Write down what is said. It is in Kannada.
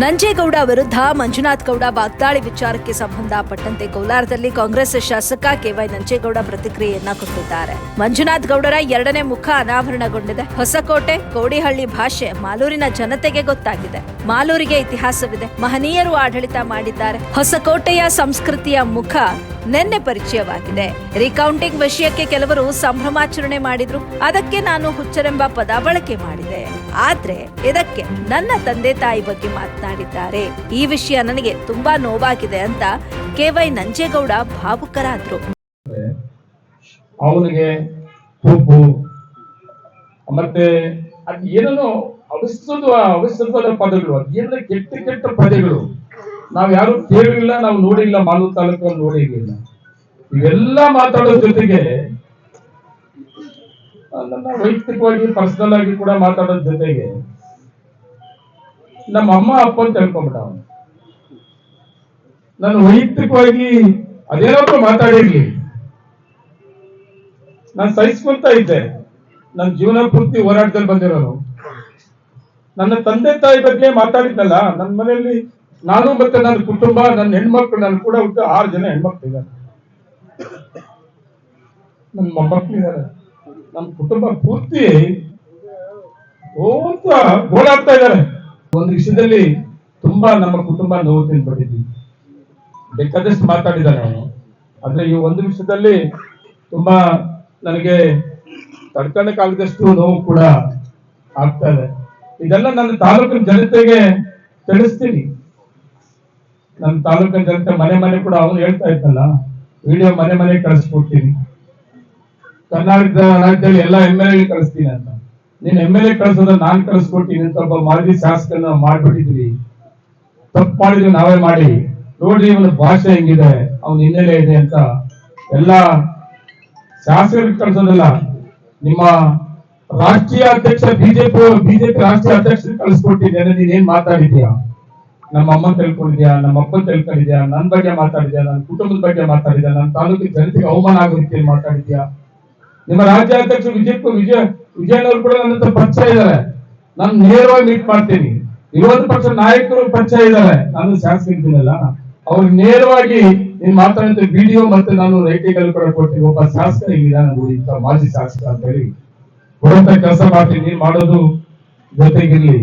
ನಂಜೇಗೌಡ ವಿರುದ್ಧ ಮಂಜುನಾಥ್ ಗೌಡ ವಾಗ್ದಾಳಿ ವಿಚಾರಕ್ಕೆ ಸಂಬಂಧಪಟ್ಟಂತೆ ಕೋಲಾರದಲ್ಲಿ ಕಾಂಗ್ರೆಸ್ ಶಾಸಕ ಕೆವೈ ನಂಜೇಗೌಡ ಪ್ರತಿಕ್ರಿಯೆಯನ್ನ ಕೊಟ್ಟಿದ್ದಾರೆ. ಮಂಜುನಾಥ್ ಗೌಡರ ಎರಡನೇ ಮುಖ ಅನಾವರಣಗೊಂಡಿದೆ. ಹೊಸಕೋಟೆ, ಕೋಡಿಹಳ್ಳಿ ಭಾಷೆ ಮಾಲೂರಿನ ಜನತೆಗೆ ಗೊತ್ತಾಗಿದೆ. ಮಾಲೂರಿಗೆ ಇತಿಹಾಸವಿದೆ. ಮಹನೀಯರು ಆಡಳಿತ ಮಾಡಿದ್ದಾರೆ. ಹೊಸಕೋಟೆಯ ಸಂಸ್ಕೃತಿಯ ಮುಖ ನಿನ್ನೆ ಪರಿಚಯವಾಗಿದೆ. ರಿಕೌಂಟಿಂಗ್ ವಿಷಯಕ್ಕೆ ಕೆಲವರು ಸಂಭ್ರಮಾಚರಣೆ ಮಾಡಿದ್ರು. ಅದಕ್ಕೆ ನಾನು ಹುಚ್ಚರೆಂಬ ಪದ ಬಳಕೆ ಮಾಡಿದೆ. ಆದ್ರೆ ಇದಕ್ಕೆ ನನ್ನ ತಂದೆ ತಾಯಿ ಬಗ್ಗೆ ಮಾತನಾಡಿದ್ದಾರೆ. ಈ ವಿಷಯ ನನಗೆ ತುಂಬಾ ನೋವಾಗಿದೆ ಅಂತ ಕೆ ವೈ ನಂಜೇಗೌಡ ಭಾವುಕರಾದ್ರು. ಅವನಿಗೆ ಹುಬ್ಬು, ಮತ್ತೆ ಅದ್ ಏನೇನೋ ಅವಸರದ ಪದಗಳು ಅದೇನ ಕೆಟ್ಟ ಕೆಟ್ಟ ಪದಗಳು. ನಾವು ಯಾರು ಕೇಳಿಲ್ಲ ನಾವು ನೋಡಿಲ್ಲ, ಮಾಲೂರು ತಾಲೂಕಲ್ಲಿ ನೋಡಿರ್ಲಿಲ್ಲ. ಇವೆಲ್ಲ ಮಾತಾಡೋ ಜೊತೆಗೆ ನನ್ನ ವೈಯಕ್ತಿಕವಾಗಿ ಪರ್ಸನಲ್ ಆಗಿ ಕೂಡ ಮಾತಾಡೋದ್ ಜೊತೆಗೆ ನಮ್ಮ ಅಮ್ಮ, ಅಪ್ಪ ಅಂತ ಹೇಳ್ಕೊಂಬಿಟ್ಟ ಅವನು. ನಾನು ವೈಯಕ್ತಿಕವಾಗಿ ಅದೇನಪ್ಪ ಮಾತಾಡಿರ್ಲಿ ನಾನು ಸಹಿಸ್ಕೊಂತ ಇದ್ದೆ. ನನ್ನ ಜೀವನ ಪೂರ್ತಿ ಹೋರಾಟದಲ್ಲಿ ಬಂದಿರೋನು. ನನ್ನ ತಂದೆ ತಾಯಿ ಬಗ್ಗೆ ಮಾತಾಡಿದ್ನಲ್ಲ, ನನ್ನ ಮನೆಯಲ್ಲಿ ನಾನು ಮತ್ತೆ ನನ್ನ ಕುಟುಂಬ, ನನ್ನ ಹೆಣ್ಮಕ್ಳು ನನ್ನ ಕೂಡ ಹುಟ್ಟು ಆರು ಜನ ಹೆಣ್ಮಕ್ಳು ಇದ್ದಾರೆ. ನನ್ನ ಮೊಮ್ಮಕ್ಳು ಇದ್ದಾರೆ. ನನ್ನ ಕುಟುಂಬ ಪೂರ್ತಿ ಓಂತ ಓಡಾಡ್ತಾ ಇದ್ದಾರೆ. ಒಂದು ವಿಷಯದಲ್ಲಿ ತುಂಬಾ ನಮ್ಮ ಕುಟುಂಬ ನೋವು ತಿನ್ಬಿಟ್ಟಿದ್ವಿ ಬೇಕಾದಷ್ಟು ಮಾತಾಡಿದ್ದಾನೆ ಅವನು. ಆದ್ರೆ ಈ ಒಂದು ವಿಷಯದಲ್ಲಿ ತುಂಬಾ ನನಗೆ ತಡ್ಕೊಳ್ಳಕ್ಕಾಗದಷ್ಟು ನೋವು ಕೂಡ ಆಗ್ತಾ ಇದೆ. ಇದೆಲ್ಲ ನನ್ನ ತಾಲೂಕಿನ ಜನತೆಗೆ ತಿಳಿಸ್ತೀನಿ. ನನ್ನ ತಾಲೂಕಿನ ಜನತೆ ಮನೆ ಮನೆ ಕೂಡ ಅವನು ಹೇಳ್ತಾ ಇದ್ದಲ್ಲ, ವಿಡಿಯೋ ಮನೆ ಮನೆ ಕಳಿಸ್ಕೊಡ್ತೀನಿ. ಕರ್ನಾಟಕದ ರಾಜ್ಯದಲ್ಲಿ ಎಲ್ಲ ಎಂ ಎಲ್ ಎ ಕಳಿಸ್ತೀನಿ ಅಂತ. ನೀನ್ ಎಂ ಎಲ್ ಎ ಕಳಿಸೋದ ನಾನ್ ಕಳಿಸ್ಕೊಡ್ತೀನಿ ಅಂತ ಒಬ್ಬ ಮಾಜಿ ಶಾಸಕನ ಮಾಡ್ಬಿಟ್ಟಿದ್ವಿ ತಪ್ಪು ಮಾಡಿದ್ರೆ ನಾವೇ ಮಾಡಿ. ನೋಡ್ರಿ ಇವನ ಭಾಷೆ ಹೆಂಗಿದೆ, ಅವನ ಹಿನ್ನೆಲೆ ಇದೆ ಅಂತ. ಎಲ್ಲ ಶಾಸಕರಿಗೆ ಕಳಿಸೋದಲ್ಲ, ನಿಮ್ಮ ರಾಷ್ಟ್ರೀಯ ಅಧ್ಯಕ್ಷ, ಬಿಜೆಪಿ ಬಿಜೆಪಿ ರಾಷ್ಟ್ರೀಯ ಅಧ್ಯಕ್ಷ ಕಳಿಸ್ಕೊಟ್ಟಿದ್ದೇನೆ ನೀನ್ ಏನ್ ಮಾತಾಡಿದ್ಯಾ? ನಮ್ಮ ಅಮ್ಮ ತಿಳ್ಕೊಂಡಿದ್ಯಾ? ನಮ್ಮ ಅಪ್ಪನ್ ತಿಳ್ಕೊಂಡಿದ್ಯಾ? ನನ್ ಬಗ್ಗೆ ಮಾತಾಡಿದ್ಯಾ? ನನ್ನ ಕುಟುಂಬದ ಬಗ್ಗೆ ಮಾತಾಡಿದ್ಯಾ? ನನ್ನ ತಾಲೂಕಿನ ಜನತೆಗೆ ಅವಮಾನ ಆಗೋ ರೀತಿಯಲ್ಲಿ ಮಾತಾಡಿದ್ಯಾ? ನಿಮ್ಮ ರಾಜ್ಯಾಧ್ಯಕ್ಷ ವಿಜಯ ವಿಜಯ ವಿಜಯನವರು ಕೂಡ ನನ್ನ ಪರಿಚಯ ಇದ್ದಾರೆ. ನಾನು ನೇರವಾಗಿ ಮೀಟ್ ಮಾಡ್ತೀನಿ. ವಿರೋಧ ಪಕ್ಷ ನಾಯಕರು ಪರಿಚಯ ಇದ್ದಾರೆ. ನಾನು ಶಾಸಕ ಇದ್ದೀನಲ್ಲ. ಅವ್ರು ನೇರವಾಗಿ ನೀನ್ ಮಾತಾಡಿದ ವಿಡಿಯೋ ಮತ್ತೆ ನಾನು ರೈಟಿಂಗ್ ಅಲ್ಲಿ ಕೂಡ ಕೊಡ್ತೀನಿ. ಒಬ್ಬ ಶಾಸಕ ಇಲ್ಲಿದ್ದಾನೆ ಇಂಥ ಮಾಜಿ ಶಾಸಕ ಅಂತ ಹೇಳಿ. ಕೊಡುವಂತ ಕೆಲಸ ಮಾಡ್ತೀನಿ. ಮಾಡೋದು ಜೊತೆಗಿರ್ಲಿ.